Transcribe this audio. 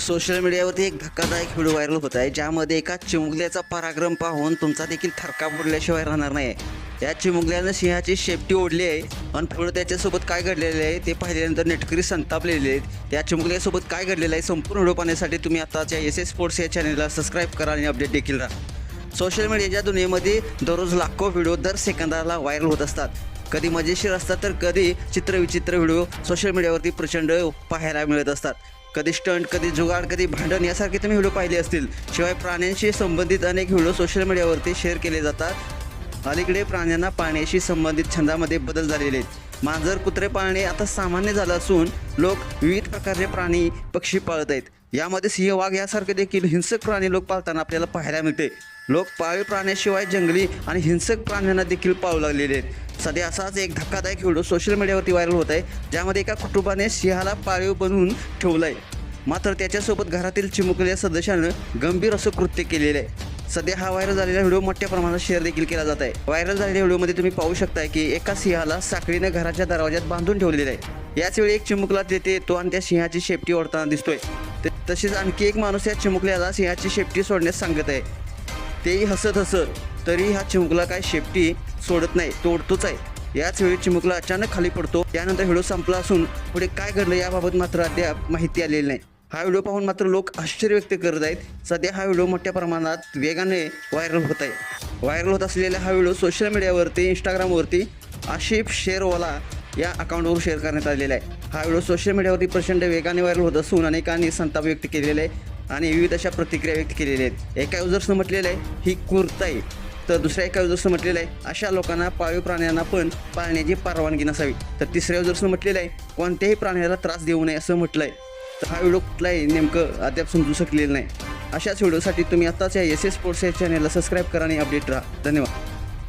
Social मीडियावरती एक धक्कादायक व्हिडिओ व्हायरल होत आहे ज्यामध्ये एका चिमुकल्याचा पराक्रम पाहून तुमचा देखील थरका बुडल्याशिवाय राहणार नाही. या चिमुकल्यानं सिंहाची शेपटी ओढली आहे आणि पुढे त्याच्यासोबत काय घडलेलं आहे ते पाहिल्यानंतर नेटकरी संतापलेले आहेत. त्या चिमुकल्यासोबत काय घडलेलं आहे संपूर्ण व्हिडिओ पाहण्यासाठी तुम्ही आताच्या एस एस स्पोर्ट्स या चॅनलला सबस्क्राईब करा आणि अपडेट देखील राहा. सोशल मीडियाच्या दुनियेमध्ये दररोज लाखो व्हिडिओ दर सेकंदाला व्हायरल होत असतात. कधी मजेशीर असतात तर कधी चित्रविचित्र व्हिडिओ सोशल मीडियावरती प्रचंड पाहायला मिळत असतात. कधी स्टंट कधी जुगाड कधी भांडण यासारखे तुम्ही व्हिडिओ पाहिले असतील. शिवाय प्राण्यांशी संबंधित अनेक व्हिडिओ सोशल मीडियावरती शेअर केले जातात. अलीकडे प्राण्यांना पाण्याशी संबंधित छंदामध्ये बदल झालेले आहेत. मांजर कुत्रे पाळणे आता सामान्य झालं असून लोक विविध प्रकारचे प्राणी पक्षी पाळत आहेत. यामध्ये सिंह वाघ यासारखे देखील हिंसक प्राणी लोक पाळताना आपल्याला पाहायला मिळते. लोक पाळीव प्राण्याशिवाय जंगली आणि हिंसक प्राण्यांना देखील पाळू लागलेले आहेत. सध्या असाच एक धक्कादायक व्हिडिओ सोशल मीडियावरती व्हायरल होत आहे ज्यामध्ये एका कुटुंबाने सिंहाला पाळीव बनवून ठेवलं आहे मात्र त्याच्यासोबत घरातील चिमुकलेल्या सदस्यानं गंभीर असं कृत्य केलेलं आहे. सध्या हा व्हायरल झालेला व्हिडिओ मोठ्या प्रमाणात शेअर देखील केला जात आहे. व्हायरल झालेल्या व्हिडिओमध्ये तुम्ही पाहू शकताय की एका सिंहाला साखळीनं घराच्या दरवाज्यात बांधून ठेवलेलं आहे. याचवेळी एक चिमुकला तेथे येतो आणि त्या सिंहाची शेपटी ओढताना दिसतोय. तसेच आणखी एक माणूस या चिमुकल्याला सिंहाची शेपटी सोडण्यास सांगत आहे. तेही हसत हसत तरी हा चिमुकला काय शेपटी सोडत नाही तोडतोच आहे. याच वेळी चिमुकला अचानक खाली पडतो त्यानंतर व्हिडिओ संपला असून पुढे काय घडलं याबाबत मात्र अद्याप माहिती आलेली नाही. हा व्हिडिओ पाहून मात्र लोक आश्चर्य व्यक्त करत आहेत. सध्या हा व्हिडिओ मोठ्या प्रमाणात वेगाने व्हायरल होत आहे. व्हायरल होत असलेला हा व्हिडिओ सोशल मीडियावरती इंस्टाग्रामवरती आशिफ शेरवाला या अकाउंटवर शेअर करण्यात आलेला आहे. हा व्हिडिओ सोशल मीडियावरती प्रचंड वेगाने व्हायरल होत असून अनेकांनी संताप व्यक्त केलेला आहे आणि विविध अशा प्रतिक्रिया व्यक्त केलेल्या आहेत. एका युजर्सनं म्हटलेलं आहे ही कुर्ता आहे. तर दुसऱ्या एका युजर्सनं म्हटलेलं आहे अशा लोकांना पाळीव प्राण्यांना पण पाळण्याची परवानगी नसावी. तर तिसऱ्या युजर्सनं म्हटलेलं आहे कोणत्याही प्राण्याला त्रास देऊ नये असं म्हटलं आहे तर हा व्हिडिओ कुठलाही नेमकं अद्याप समजू शकलेलं नाही. अशाच व्हिडिओसाठी तुम्ही आत्ताच या एस एस स्पोर्ट्स या चॅनलला सबस्क्राईब करा आणि अपडेट राहा. धन्यवाद.